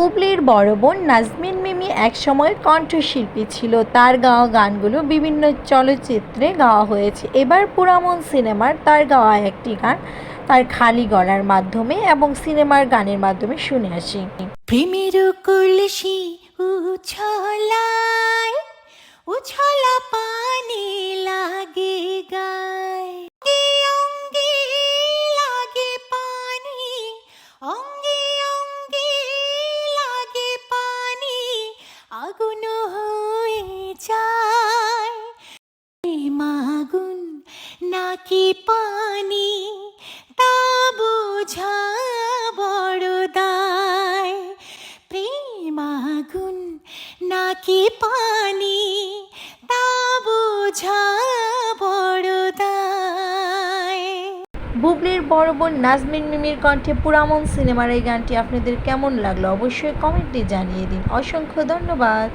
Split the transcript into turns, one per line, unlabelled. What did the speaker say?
হুগলির বড় বোন নাজমিন মিমি একসময় কণ্ঠশিল্পী ছিল। তার গাওয়া গানগুলো বিভিন্ন চলচ্চিত্রে গাওয়া হয়েছে। এবার পুরামন সিনেমার তার গাওয়া একটি গান তার খালি গলার মাধ্যমে এবং সিনেমার গানের মাধ্যমে শুনে আসি।
প্রেমের কলসি উছলায়, উছলা আগুন হয়ে যায়। মাগুন নাকি পানি? তা বোঝা বড় দায়। প্রেমাগুন নাকি পানি?
বুবলির বড় বোন নাজমিন মিমির কণ্ঠে পুরামন সিনেমার এই গানটি আপনাদের কেমন লাগল অবশ্যই কমেন্টে জানিয়ে দিন। অসংখ্য ধন্যবাদ।